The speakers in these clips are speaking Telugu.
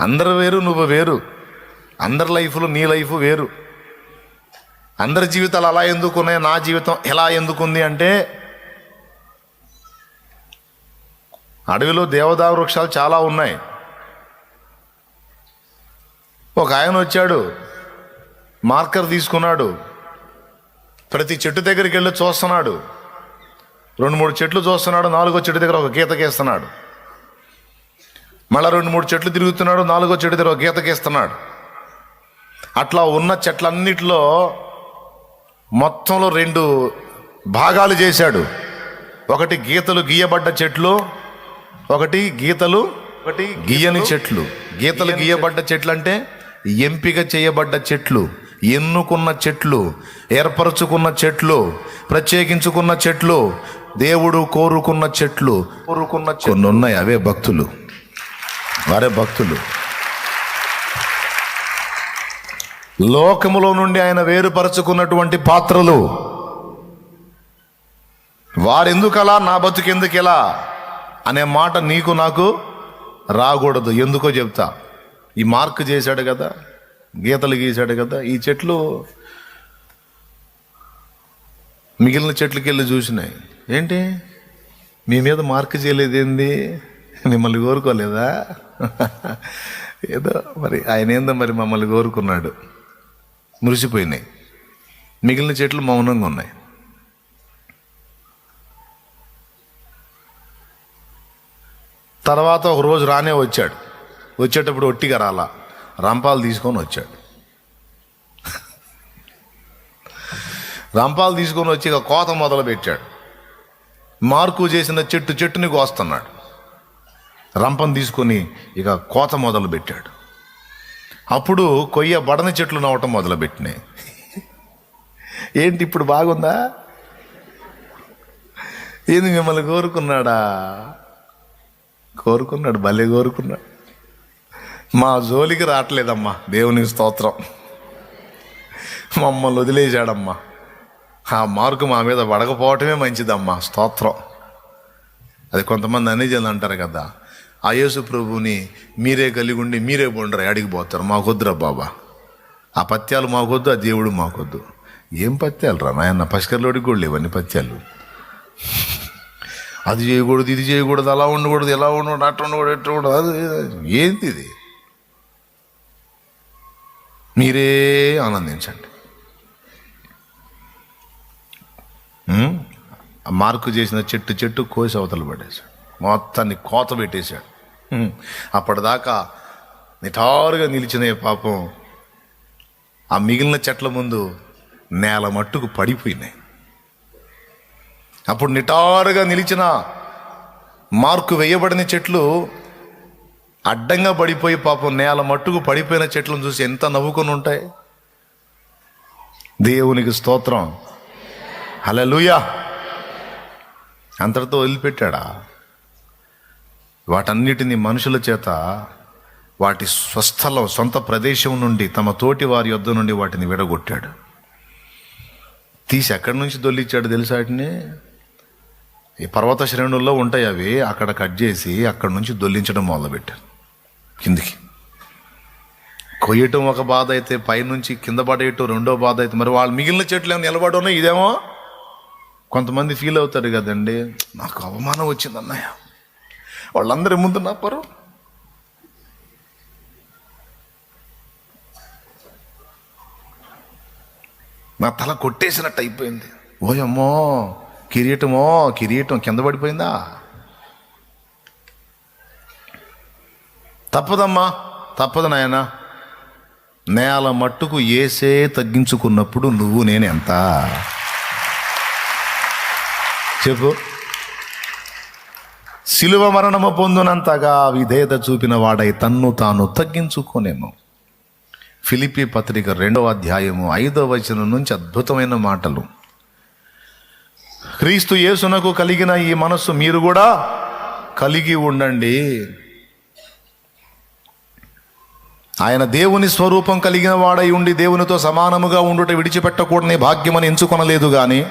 అందరు వేరు నువ్వు వేరు. అందరి లైఫ్లో నీ లైఫ్ వేరు. అందరి జీవితాలు అలా ఎందుకున్నాయి నా జీవితం ఎలా ఎందుకుంది అంటే అడవిలో దేవదా వృక్షాలు చాలా ఉన్నాయి. ఒక ఆయన వచ్చాడు మార్కర్ తీసుకున్నాడు. ప్రతి చెట్టు దగ్గరికి వెళ్ళి చూస్తున్నాడు. రెండు మూడు చెట్లు చూస్తున్నాడు నాలుగో చెట్టు దగ్గర ఒక గీత గీస్తున్నాడు. మళ్ళా రెండు మూడు చెట్లు తిరుగుతున్నాడు నాలుగో చెట్టు దగ్గర ఒక గీత గీస్తున్నాడు. అట్లా ఉన్న చెట్లన్నిటిలో మొత్తంలో రెండు భాగాలు చేశాడు. ఒకటి గీతలు గీయబడ్డ చెట్లు ఒకటి గీతలు ఒకటి గీయని చెట్లు. గీతలు గీయబడ్డ చెట్లు. అంటే ఎంపిక చేయబడ్డ చెట్లు ఎన్నుకున్న చెట్లు ఏర్పరచుకున్న చెట్లు ప్రత్యేకించుకున్న చెట్లు దేవుడు కోరుకున్న చెట్లు. కోరుకున్న కొన్ని ఉన్నాయి అవే భక్తులు. వారే భక్తులు. లోకములో నుండి ఆయన వేరుపరచుకున్నటువంటి పాత్రలు. వారెందుకలా నా బతుకెందుకు ఎలా అనే మాట నీకు నాకు రాకూడదు. ఎందుకో చెప్తా. ఈ మార్క్ చేశాడు కదా గీతలు గీశాడు కదా ఈ చెట్లు మిగిలిన చెట్లకి వెళ్ళి చూసినాయి. ఏంటి? మీ మీద మార్క్ చేయలేదేంది? మిమ్మల్ని కోరుకోలేదా? ఏదో మరి ఆయన ఏందో మరి మమ్మల్ని కోరుకున్నాడు. మురిసిపోయినాయి. మిగిలిన చెట్లు మౌనంగా ఉన్నాయి. తర్వాత ఒక రోజు రానే వచ్చాడు. వచ్చేటప్పుడు ఒట్టిగా రాలా. రంపాలు తీసుకొని వచ్చాడు. రంపాలు తీసుకొని వచ్చి ఇక కోత మొదలు పెట్టాడు మార్కు చేసిన చెట్టు చెట్టుని కోస్తున్నాడు. రంపం తీసుకొని ఇక కోత మొదలు పెట్టాడు. అప్పుడు కొయ్య బడని చెట్లు నవ్వటం మొదలుపెట్టినాయి. ఏంటి ఇప్పుడు బాగుందా? ఏంది మిమ్మల్ని కోరుకున్నాడా? కోరుకున్నాడు భలే కోరుకున్నాడు. మా జోలికి రావట్లేదమ్మా దేవునికి స్తోత్రం. మమ్మల్ని వదిలేశాడమ్మా. ఆ మార్కు మా మీద పడకపోవటమే మంచిదమ్మా స్తోత్రం. అది కొంతమంది అనేజలు అంటారు కదా ఆ యేసు ప్రభుని మీరే కలిగి ఉండి మీరే బొండరు అడిగిపోతారు మాకొద్దురా బాబా. ఆ పత్యాలు మాకొద్దు ఆ దేవుడు మాకొద్దు. ఏం పత్యాలు రా నాయన్న పసికర్లోడికి కూడా లేవన్నీ పత్యాలు. అది చేయకూడదు ఇది చేయకూడదు అలా ఉండకూడదు ఎలా ఉండకూడదు అట్లా ఉండకూడదు ఎట్లా ఉండదు అది ఏంది ఇది? మీరే ఆనందించండి. మార్కు చేసిన చెట్టు చెట్టు కోసి అవతలు పడేశాడు. మొత్తాన్ని కోత పెట్టేశాడు. అప్పటిదాకా నిటారుగా నిలిచిన పాపం ఆ మిగిలిన చెట్ల ముందు నేల మట్టుకు పడిపోయినాయి. అప్పుడు నిటారుగా నిలిచిన మార్కు వేయబడిన చెట్లు అడ్డంగా పడిపోయి పాపం నేల మట్టుకు పడిపోయిన చెట్లను చూసి ఎంత నవ్వుకొని ఉంటాయి. దేవునికి స్తోత్రం. హలలుయా అంతటితో వదిలిపెట్టాడా? వాటన్నిటిని మనుషుల చేత వాటి స్వస్థలం సొంత ప్రదేశం నుండి తమ తోటి వారి యొద్ద నుండి వాటిని విడగొట్టాడు. తీసి ఎక్కడి నుంచి దొల్లిచ్చాడు తెలుసా వాటిని ఈ పర్వత శ్రేణుల్లో ఉంటాయి అవి. అక్కడ కట్ చేసి అక్కడి నుంచి దొల్లించడం మొదలుపెట్టాడు. కిందికి. కొయ్యటం ఒక బాధ అయితే పైనుంచి కింద పడేయటం రెండో బాధ అయితే మరి వాళ్ళు మిగిలిన చెట్లు ఏమైనా నిలబడి ఇదేమో? కొంతమంది ఫీల్ అవుతారు కదండి. నాకు అవమానం వచ్చింది అన్నయ్య వాళ్ళందరి ముందు నా పరు నా తల కొట్టేసినట్టు అయిపోయింది. ఓయమ్మో కిరీటమో కిరీటం కింద పడిపోయిందా? తప్పదమ్మా తప్పదు నాయన. నేల మట్టుకు ఏసే తగ్గించుకున్నప్పుడు నువ్వు నేను ఎంత చెప్పు. శిలువ మరణము పొందునంతగా విధేయత చూపిన వాడై తన్ను తాను తగ్గించుకోనేమో ఫిలిపి పత్రిక రెండవ అధ్యాయము ఐదవ వచనం నుంచి అద్భుతమైన మాటలు. క్రీస్తు యేసునకు కలిగిన ఈ మనస్సు మీరు కూడా కలిగి ఉండండి. ఆయన దేవుని స్వరూపం కలిగిన వాడై ఉండి దేవునితో సమానముగా ఉండుట విడిచిపెట్టకూడని భాగ్యమని ఎంచుకొనలేదు కానీ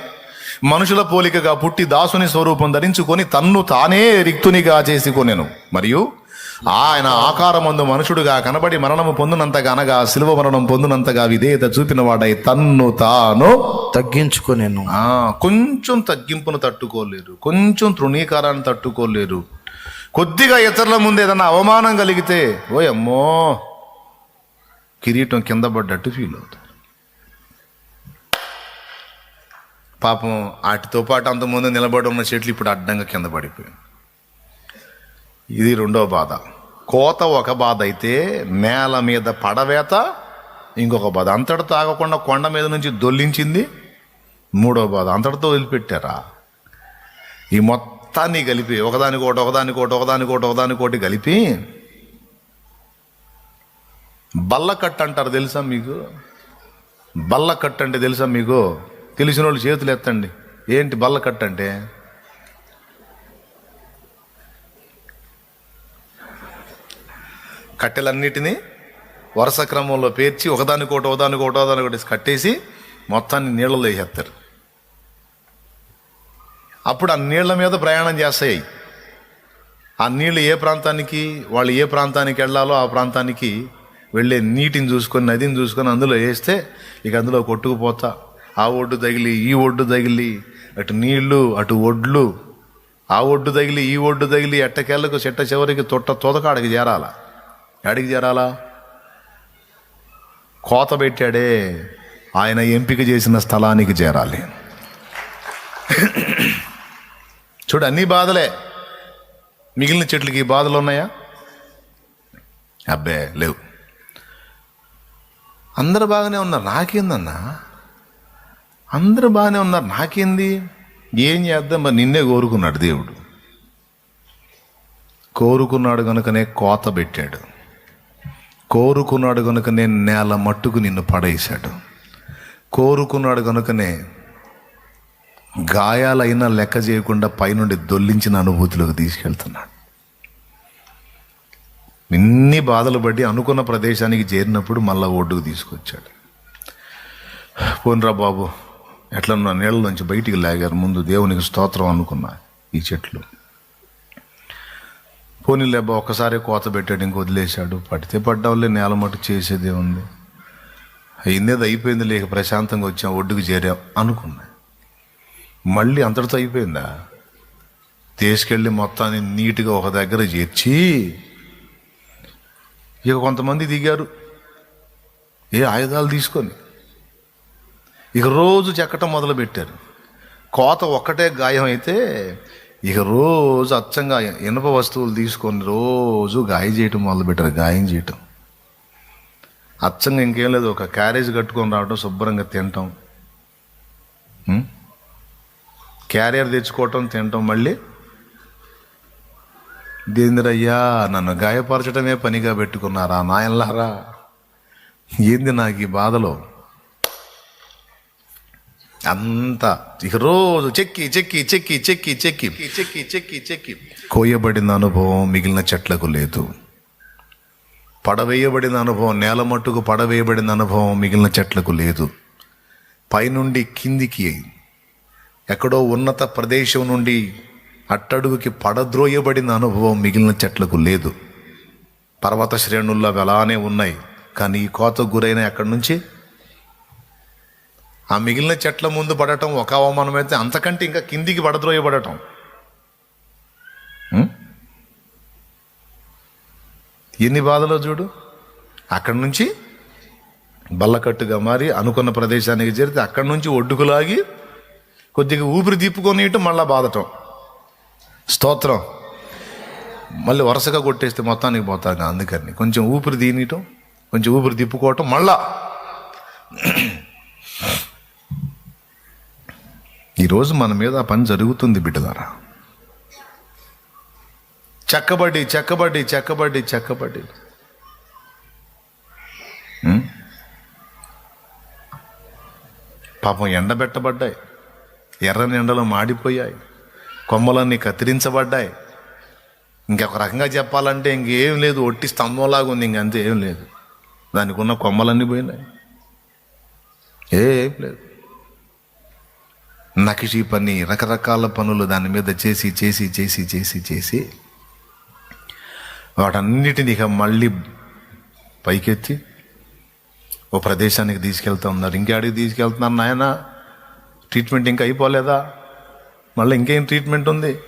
మనుషుల పోలికగా పుట్టి దాసుని స్వరూపం ధరించుకొని తన్ను తానే రిక్తునిగా చేసుకొనెను. మరియు ఆయన ఆకారమందు మనుషుడుగా కనబడి మరణము పొందినంతగా అనగా శిలువ మరణం పొందినంతగా విధేయత చూపిన వాడై తన్ను తాను తగ్గించుకొనేను. ఆ, కొంచెం తగ్గింపును తట్టుకోలేరు కొంచెం తృణీకారాన్ని తట్టుకోలేరు. కొద్దిగా ఇతరుల ముందు ఏదైనా అవమానం కలిగితే ఓ అమ్మో కిరీటం కింద పడ్డట్టు ఫీల్ అవుతారు పాపం వాటితో పాటు అంతకుముందు నిలబడి ఉన్న చెట్లు ఇప్పుడు అడ్డంగా కింద పడిపోయాయి. ఇది రెండో బాధ. కోత ఒక బాధ అయితే నేల మీద పడవేత ఇంకొక బాధ. అంతటితో ఆగకుండా కొండ మీద నుంచి దొల్లించింది మూడో బాధ. అంతటితో వదిలిపెట్టారా? ఈ మొత్తాన్ని కలిపి ఒకదానికోటి ఒకదానికోటి ఒకదానికోటి ఒకదానికోటి కలిపి బల్లకట్ట అంటారు తెలుసా మీకు? బల్లకట్ట అంటే తెలుసా మీకు? తెలిసిన వాళ్ళు చేతులు ఎత్తండి. ఏంటి బల్లకట్ట అంటే? కట్టెలన్నిటినీ వరుస క్రమంలో పేర్చి ఒకదానికోటి ఒకదానికోటి ఒకదానికోటి కట్టేసి మొత్తాన్ని నీళ్ళలో వేసేస్తారు. అప్పుడు ఆ నీళ్ళ మీద ప్రయాణం చేస్తాయి. ఆ నీళ్ళు ఏ ప్రాంతానికి వాళ్ళు ఏ ప్రాంతానికి వెళ్ళాలో ఆ ప్రాంతానికి వెళ్ళే నీటిని చూసుకొని నదిని చూసుకొని అందులో వేస్తే ఇక అందులో కొట్టుకుపోతా. ఆ ఒడ్డు తగిలి ఈ ఒడ్డు తగిలి అటు నీళ్ళు అటు ఒడ్లు. ఆ ఒడ్డు తగిలి ఈ ఒడ్డు తగిలి ఎట్టకెళ్ళకు చెట్ట చివరికి తొట్ట తోదకాడికి చేరాలా. అడిగి చేరాలా? కోత పెట్టాడే ఆయన ఎంపిక చేసిన స్థలానికి చేరాలి. చూడు అన్ని బాధలే. మిగిలిన చెట్లకి ఈ బాధలు ఉన్నాయా? అబ్బే లేవు. అందరు బాగానే ఉన్నారు. నాకేందన్నా? అందరూ బాగానే ఉన్నారు. నాకేంది? ఏం చేద్దాం? మరి నిన్నే కోరుకున్నాడు దేవుడు. కోరుకున్నాడు కనుకనే కోత పెట్టాడు. కోరుకున్నాడు కనుకనే నేల మట్టుకు నిన్ను పడేశాడు. కోరుకున్నాడు కనుకనే గాయాలైనా లెక్క చేయకుండా పైనుండి దొల్లించిన అనుభూతిలోకి తీసుకెళ్తున్నాడు. ఇన్ని బాధలు పడి అనుకున్న ప్రదేశానికి చేరినప్పుడు మళ్ళా ఒడ్డుకు తీసుకొచ్చాడు. పోన్రా బాబు. ఎట్లన్నా నీళ్ళ నుంచి బయటికి లాగారు. ముందు దేవునికి స్తోత్రం అనుకున్నా ఈ చెట్లు. పోనీలేబ్బా ఒక్కసారి కోత పెట్టాడు ఇంక వదిలేశాడు. పడితే పడ్డావులే నేల మట్టు చేసేదే ఉంది. అయిందేది అయిపోయింది లేక ప్రశాంతంగా వచ్చాం ఒడ్డుకు చేరాం అనుకున్నా. మళ్ళీ అంతటితో అయిపోయిందా? తీసుకెళ్ళి మొత్తాన్ని నీట్గా ఒక దగ్గర చేర్చి ఇక కొంతమంది దిగారు. ఏ ఆయుధాలు తీసుకొని. ఇక రోజు చెక్కటం మొదలు పెట్టారు కోత ఒక్కటే గాయం అయితే ఇక రోజు అచ్చంగా ఇనుప వస్తువులు తీసుకొని రోజు గాయం చేయటం మొదలు పెట్టారు గాయం చేయటం. అచ్చంగా ఇంకేం లేదు ఒక క్యారేజ్ కట్టుకొని రావడం శుభ్రంగా తినటం. క్యారియర్ తెచ్చుకోవటం తినటం మళ్ళీ. దేందిరయ్యా నన్ను గాయపరచడమే పనిగా పెట్టుకున్నారా నాయన్లారా? ఏంది నాకు ఈ బాధలో? అంత ఇక రోజు చెక్కి చెక్కి చెక్కి చెక్కి చెక్కి. చెక్కి చెక్కి చెక్కి కోయబడిన అనుభవం మిగిలిన చెట్లకు లేదు. పడవేయబడిన అనుభవం నేల మట్టుకు పడవేయబడిన అనుభవం మిగిలిన చెట్లకు లేదు. పైనుండి కిందికి ఎక్కడో ఉన్నత ప్రదేశం నుండి అట్టడుగుకి పడద్రోయబడిన అనుభవం మిగిలిన చెట్లకు లేదు. పర్వత శ్రేణుల్లో అవి అలానే ఉన్నాయి. కానీ ఈ కోత గురైన ఎక్కడి నుంచి? ఆ మిగిలిన చెట్ల ముందు పడటం ఒక అవమానం అయితే అంతకంటే ఇంకా కిందికి పడద్రోయబడటం ఎన్ని బాధలో చూడు? అక్కడి నుంచి బల్లకట్టుగా మారి అనుకున్న ప్రదేశానికి చేరితే అక్కడి నుంచి ఒడ్డుకు లాగి కొద్దిగా ఊపిరి తిప్పుకొని ఇటు మళ్ళా బాధటం. స్తోత్రం. మళ్ళీ వరుసగా కొట్టేస్తే మొత్తానికి పోతాను అందుకని. కొంచెం ఊపిరి తీయటం కొంచెం ఊపిరి తిప్పుకోవటం మళ్ళా ఈరోజు మన మీద ఆ పని జరుగుతుంది బిడ్డలారా. చెక్కబడి చెక్కబడి చెక్కబడి చెక్కబడి. పాపం ఎండబెట్టబడ్డాయి ఎర్రని ఎండలు మాడిపోయాయి. కొమ్మలన్నీ కత్తిరించబడ్డాయి. ఇంకొక రకంగా చెప్పాలంటే ఇంకేం లేదు ఒట్టి స్తంభంలాగా ఉంది ఇంకంతే ఏం లేదు. దానికి ఉన్న కొమ్మలన్నీ పోయినాయి. ఏం లేదు. నకిషీ పని రకరకాల పనులు దాని మీద చేసి చేసి చేసి చేసి చేసి వాటన్నిటిని ఇక మళ్ళీ పైకెత్తి ఓ ప్రదేశానికి తీసుకెళ్తా ఉన్నారు. ఇంకేడికి తీసుకెళ్తున్నారు నాయన ట్రీట్మెంట్ ఇంకా అయిపోలేదా? మళ్ళీ ఇంకేం ట్రీట్మెంట్ ఉంది?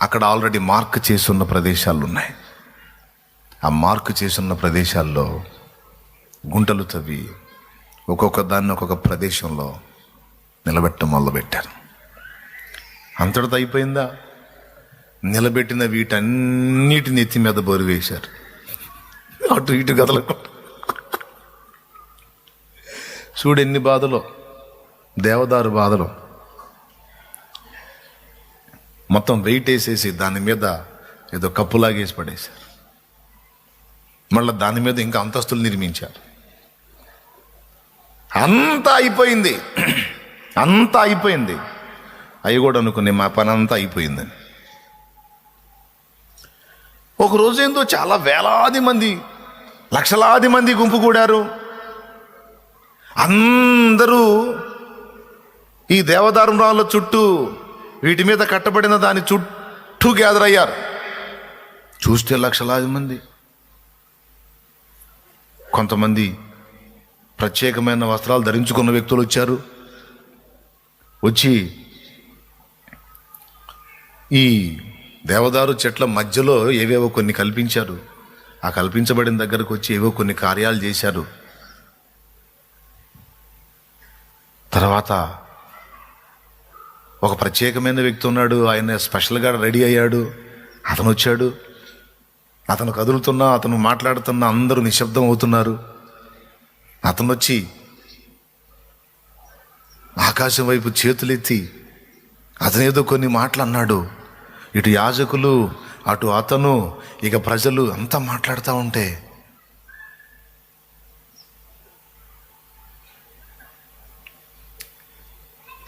అక్కడ ఆల్రెడీ మార్క్ చేసున్న ప్రదేశాలు ఉన్నాయి. ఆ మార్క్ చేసున్న ప్రదేశాల్లో గుంటలు తవ్వి ఒక్కొక్క దాన్ని ఒక్కొక్క ప్రదేశంలో నిలబెట్టడం మొదలుపెట్టారు. అంతటితో అయిపోయిందా? నిలబెట్టిన వీటన్నిటి నెత్తి మీద బోరు వేశారు. అటు ఇటు గదలకు చూడు ఎన్ని బాధలు దేవదారు బాధలు. మొత్తం వెయిట్ వేసేసి దాని మీద ఏదో కప్పులాగేసి పడేశారు. మళ్ళీ దాని మీద ఇంకా అంతస్తులు నిర్మించారు. అంతా అయిపోయింది. అంతా అయిపోయింది. అవి కూడా అనుకునే మా పని అంతా అయిపోయిందని ఒక రోజు ఏందో చాలా వేలాది మంది లక్షలాది మంది గుంపు కూడారు. అందరూ ఈ దేవదారం రాళ్ళ చుట్టూ వీటి మీద కట్టబడిన దాని చుట్టూ గ్యాదర్ అయ్యారు. చూస్తే లక్షలాది మంది. కొంతమంది ప్రత్యేకమైన వస్త్రాలు ధరించుకున్న వ్యక్తులు వచ్చారు. వచ్చి ఈ దేవదారు చెట్ల మధ్యలో ఏవేవో కొన్ని కల్పించారు. ఆ కల్పించబడిన దగ్గరకు వచ్చి ఏవో కొన్ని కార్యాలు చేశారు. తర్వాత ఒక ప్రత్యేకమైన వ్యక్తి ఉన్నాడు. ఆయన స్పెషల్గా రెడీ అయ్యాడు. అతను వచ్చాడు. అతను కదులుతున్నా అతను మాట్లాడుతున్నా అందరూ నిశ్శబ్దం అవుతున్నారు. అతను వచ్చి ఆకాశం వైపు చేతులెత్తి అతనేదో కొన్ని మాటలు అన్నాడు ఇటు యాజకులు అటు అతను ఇక ప్రజలు అంతా మాట్లాడుతూ ఉంటే.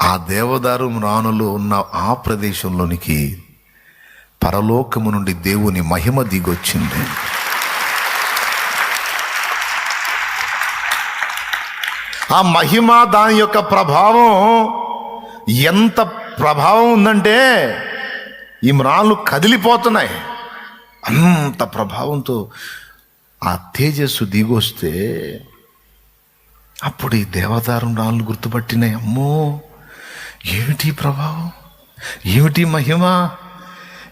ఆ దేవదారు రాణులు ఉన్న ఆ ప్రదేశంలోనికి పరలోకము నుండి దేవుని మహిమ దిగొచ్చింది. ఆ మహిమ దాని యొక్క ప్రభావం ఎంత ప్రభావం ఉందంటే ఈ మ్రాళ్ళు కదిలిపోతున్నాయి. అంత ప్రభావంతో ఆ తేజస్సు దిగొస్తే అప్పుడు ఈ దేవదారం రాళ్ళు గుర్తుపట్టినాయి. అమ్మో ఏమిటి ప్రభావం? ఏమిటి మహిమ?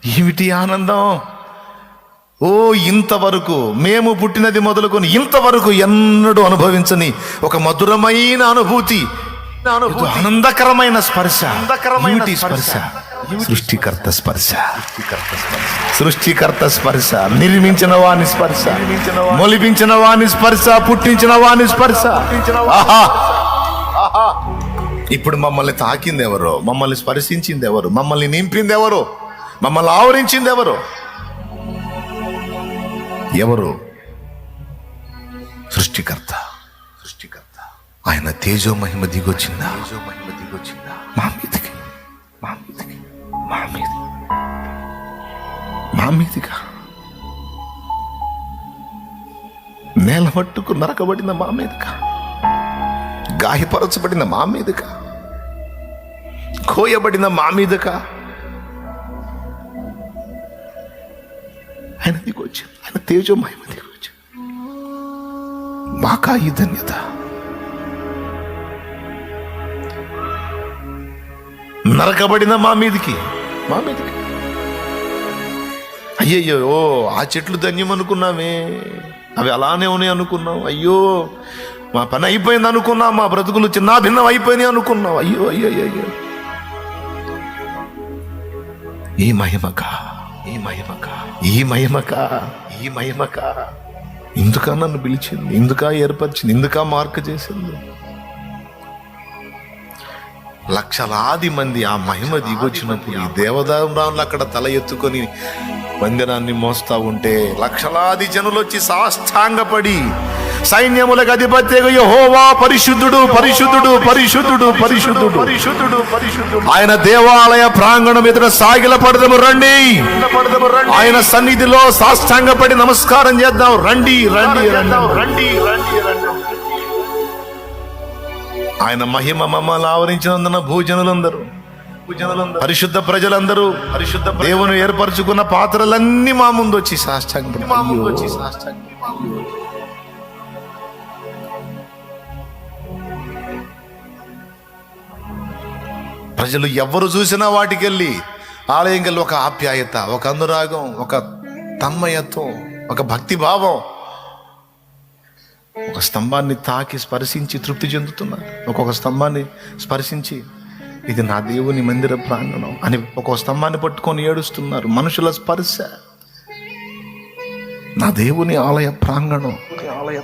ఏమిటి ఆనందం? ఓ ఇంతవరకు మేము పుట్టినది మొదలుకొని ఇంతవరకు ఎన్నడూ అనుభవించని ఒక మధురమైన అనుభూతి ఆనందకరమైన స్పర్శ స్పర్శ. సృష్టికర్త స్పర్శ. సృష్టికర్త స్పర్శ. నిర్మించిన వాని స్పర్శ మొలిపించిన వాని స్పర్శ పుట్టించిన వాని స్పర్శ. ఇప్పుడు మమ్మల్ని తాకింది ఎవరో మమ్మల్ని స్పర్శించింది ఎవరు మమ్మల్ని నింపింది ఎవరు మమ్మల్ని ఆవరించింది ఎవరు ఎవరు? సృష్టికర్త. సృష్టికర్త. ఆయన తేజో మహిమ దిగొచ్చిందా? తేజో మహిమ దిగొచ్చిందా? మా మీదకి. మా మీదకి. మా మీద. మా మీదిగా నేల మట్టుకు నరకబడిన మా మీదగా గాయపరచబడిన మా మీదగా కోయబడిన మా మీదగా ఆయన దిగొచ్చు ఆయన తేజో మహిమ దిగొచ్చు మాకా ఈ ధన్యత. నరకబడిన మా మీదికి మా మీదికి. అయ్యయ్యో ఓ ఆ చెట్లు ధన్యం అనుకున్నామే. అవి అలానే ఉన్నాయి అనుకున్నాం అయ్యో మా పని అయిపోయింది అనుకున్నాం మా బ్రతుకులు చిన్న భిన్నం అయిపోయినాయి అనుకున్నాం అయ్యో అయ్యో అయ్యో ఈ మహిమగా మహిమక ఈ మహిమక ఈ మహిమక ఇందుక నన్ను పిలిచింది ఇందుక ఏర్పరిచింది ఇందుక మార్క్ చేసింది. లక్షలాది మంది ఆ మహిమ దిగొచ్చినప్పుడు ఈ దేవదారులు అక్కడ తల ఎత్తుకొని మందిరాన్ని మోస్తా ఉంటే లక్షలాది జనులు వచ్చి సాష్టాంగపడి సైన్యములకు అధిపత్య యహోవా పరిశుద్ధుడు పరిశుద్ధుడు పరిశుద్ధుడు పరిశుద్ధుడు. పరిశుద్ధుడు పరిశుద్ధుడు ఆయన దేవాలయ ప్రాంగణం ఎదుట సాగిల పడదము రండి. ఆయన సన్నిధిలో సాష్టాంగపడి నమస్కారం చేద్దాం. రండి రండి రండి. ఆయన మహిమ మమ్మల్ని ఆవరించినందున భూజనులందరూ పరిశుద్ధ ప్రజలందరూ పరిశుద్ధ దేవుని ఏర్పరచుకున్న పాత్రలన్నీ మా ముందు వచ్చి సాష్టాంగ మా ముందు వచ్చి ప్రజలు ఎవరు చూసినా వాటికెళ్ళి ఆలయం వెళ్ళి ఒక ఆప్యాయత ఒక అనురాగం ఒక తన్మయత్వం ఒక భక్తి భావం ఒక స్తంభాన్ని తాకి స్పర్శించి తృప్తి చెందుతున్నారు. ఒక్కొక్క స్తంభాన్ని స్పర్శించి ఇది నా దేవుని మందిర ప్రాంగణం అని ఒక్కొక్క స్తంభాన్ని పట్టుకొని ఏడుస్తున్నారు మనుషుల స్పర్శ. నా దేవుని ఆలయ ప్రాంగణం. ఆలయ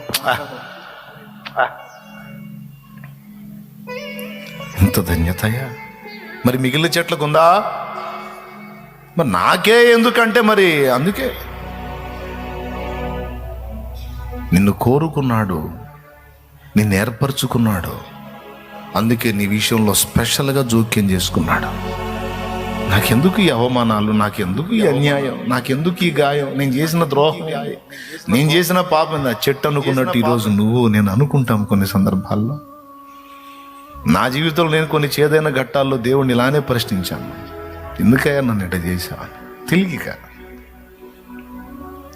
ఎంత ధన్యతయా? మరి మిగిలిన చెట్లకు ఉందా మరి నాకే ఎందుకంటే మరి అందుకే. నిన్ను కోరుకున్నాడు నిన్ను ఏర్పరచుకున్నాడు. అందుకే నీ విషయంలో స్పెషల్గా జోక్యం చేసుకున్నాడు. నాకెందుకు ఈ అవమానాలు? నాకెందుకు ఈ అన్యాయం? నాకెందుకు ఈ గాయం? నేను చేసిన ద్రోహం నేను చేసిన పాపం చెట్టు అనుకున్నట్టు ఈరోజు నువ్వు నేను అనుకుంటాం కొన్ని సందర్భాల్లో. నా జీవితంలో నేను కొన్ని చేదైన ఘట్టాల్లో దేవుణ్ణి ఇలానే ప్రశ్నించాను. ఎందుకయ్యా నన్ను ఇట చేశాను తిరిగిక.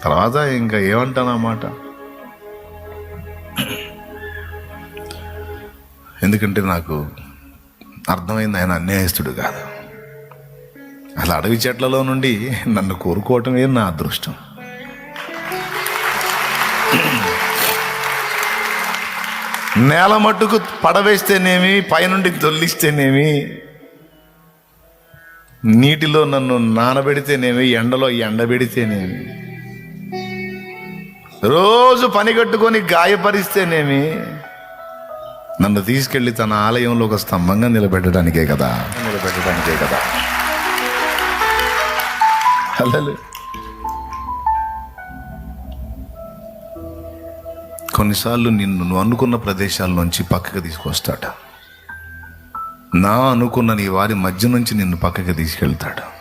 తర్వాత ఇంకా ఏమంటానమాట ఎందుకంటే నాకు అర్థమైంది ఆయన అన్యాయస్తుడు కాదు. అసలు అడవి చెట్లలో నుండి నన్ను కోరుకోవటమే నా అదృష్టం. నేల మట్టుకు పడవేస్తేనేమి పైనుండి దొల్లిస్తేనేమి నీటిలో నన్ను నానబెడితేనేమి ఎండలో ఎండబెడితేనేమి రోజు పని కట్టుకొని గాయపరిస్తేనేమి నన్ను తీసుకెళ్ళి తన ఆలయంలో ఒక స్తంభంగా నిలబెట్టడానికే కదా నిలబెట్టడానికే కదా హల్లెలూయా. కొన్నిసార్లు నిన్ను నువ్వు అనుకున్న ప్రదేశాల నుంచి పక్కకు తీసుకొస్తాడు. నా అనుకున్న నీ వారి మధ్య నుంచి నిన్ను పక్కకి తీసుకెళ్తాడు.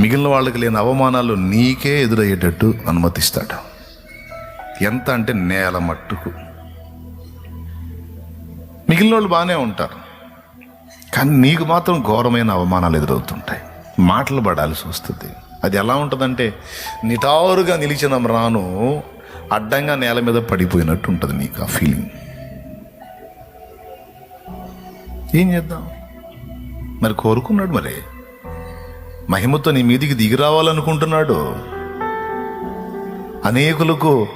మిగిలిన వాళ్ళకి లేని అవమానాలు నీకే ఎదురయ్యేటట్టు అనుమతిస్తాడు. ఎంత అంటే నేల మట్టుకు. మిగిలిన వాళ్ళు బాగానే ఉంటారు. కానీ నీకు మాత్రం ఘోరమైన అవమానాలు ఎదురవుతుంటాయి. మాటలు పడాల్సి వస్తుంది. అది ఎలా ఉంటుందంటే నిటారుగా నిలిచిన రాను అడ్డంగా నేల మీద పడిపోయినట్టు ఉంటుంది నీకు ఆ ఫీలింగ్ ఏం చేద్దాం? మరి కోరుకున్నాడు మరి? మహిమతో నీ మీదికి దిగి రావాలనుకుంటున్నాడు? అనేకులకు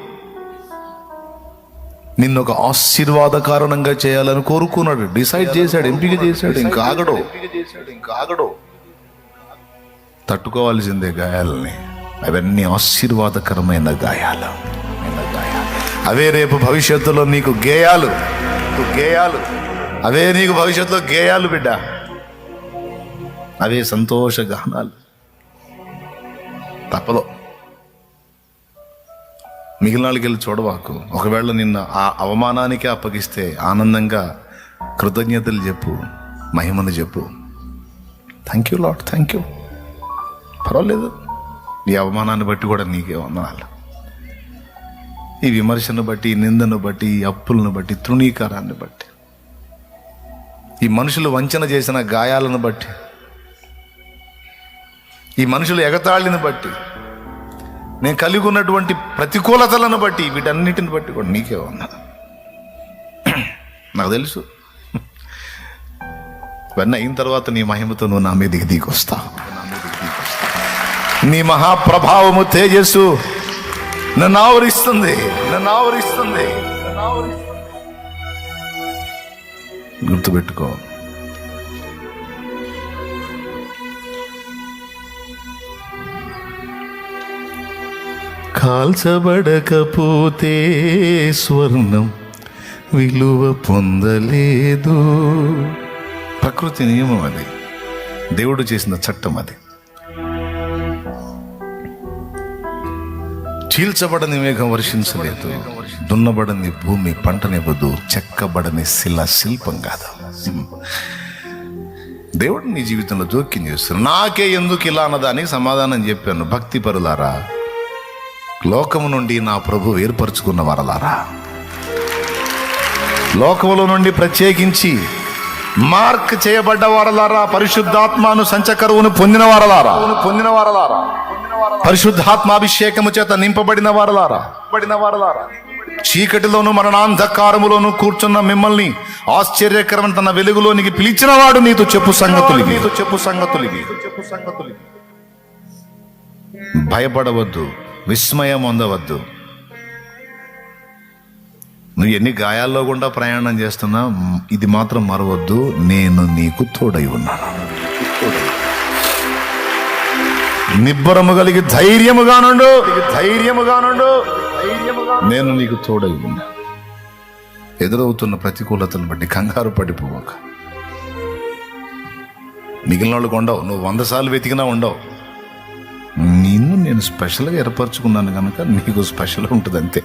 నిన్ను ఒక ఆశీర్వాద కారణంగా చేయాలని కోరుకున్నాడు. డిసైడ్ చేశాడు ఎంపిక చేశాడు ఇంకా ఆగడు. ఇంకా ఆగడు. తట్టుకోవాల్సిందే గాయాలని. అవన్నీ ఆశీర్వాదకరమైన గాయాలు. అవే రేపు భవిష్యత్తులో నీకు గేయాలు. నీకు గేయాలు. అవే నీకు భవిష్యత్తులో గేయాలు బిడ్డ. అవే సంతోష గానాలు. తప్పదు. మిగిలిన వాళ్ళకి వెళ్ళి చూడవాకు ఒకవేళ నిన్న ఆ అవమానానికి అప్పగిస్తే ఆనందంగా కృతజ్ఞతలు చెప్పు మహిమను చెప్పు. Thank you lot thank you పర్వాలేదు. ఈ అవమానాన్ని బట్టి కూడా నీకే వందనాలు. ఈ విమర్శను బట్టి ఈ నిందను బట్టి ఈ అప్పులను బట్టి తృణీకారాన్ని బట్టి ఈ మనుషులు వంచన చేసిన గాయాలను బట్టి ఈ మనుషులు ఎగతాళిని బట్టి నేను కలిగి ఉన్నటువంటి ప్రతికూలతలను బట్టి వీటన్నిటిని బట్టి కూడా నీకే ఉన్నా నాకు తెలుసు. ఇవన్నీ అయిన తర్వాత నీ మహిమతో నువ్వు నా మీదకి దిగొస్తావు నీ మహాప్రభావము తేజస్సు నన్ను ఆవరిస్తుంది నన్ను ఆవరిస్తుంది గుర్తుపెట్టుకో. కాల్చబడకపోతే స్వర్ణం విలువ పొందలేదు. ప్రకృతి నియమం అది. దేవుడు చేసిన చట్టం అది. చీల్చబడని మేఘం వర్షించలేదు. దున్నబడని భూమి పంటనివ్వదు. చెక్కబడని శిల శిల్పం కాదు. దేవుడు నీ జీవితంలో జోక్యం చేస్తున్నాడు. నాకే ఎందుకు ఇలా అన్నదానికి సమాధానం చెప్పాను. భక్తి పరులారా లోకము నుండి నా ప్రభు ఏర్పరచుకున్న వరలారా. లోకములో నుండి ప్రత్యేకించి మార్క్ చేయబడ్డ వారలారా పరిశుద్ధాత్మను సంచకరువును పొందిన వారలారా పొందిన వారలారా పరిశుద్ధాత్మాభిషేకము చేత నింపబడిన వారలారా పడిన వారలారా చీకటిలోను మరణాంధకారములోను కూర్చున్న మిమ్మల్ని ఆశ్చర్యకరమైన తన వెలుగులోనికి పిలిచిన వాడు నీతో చెప్పు సంగతులు నీతో చెప్పు సంగతులు చెప్పు సంగతులు భయపడవద్దు విస్మయం పొందవద్దు నువ్వు ఎన్ని గాయాల్లో గుండా ప్రయాణం చేస్తున్నా ఇది మాత్రం మరవద్దు. నేను నీకు తోడై ఉన్నాను. నిబ్బరము కలిగి ధైర్యముగా నుండు. ధైర్యముగా నుండు. నేను నీకు తోడై ఉన్నా. ఎదురవుతున్న ప్రతికూలతను బట్టి కంగారు పడిపోవక. మిగిలిన వాళ్ళకు ఉండవు నువ్వు వంద సార్లు వెతికినా ఉండవు. నిన్ను నేను స్పెషల్గా ఏర్పరచుకున్నాను కనుక నీకు స్పెషల్ ఉంటుంది అంతే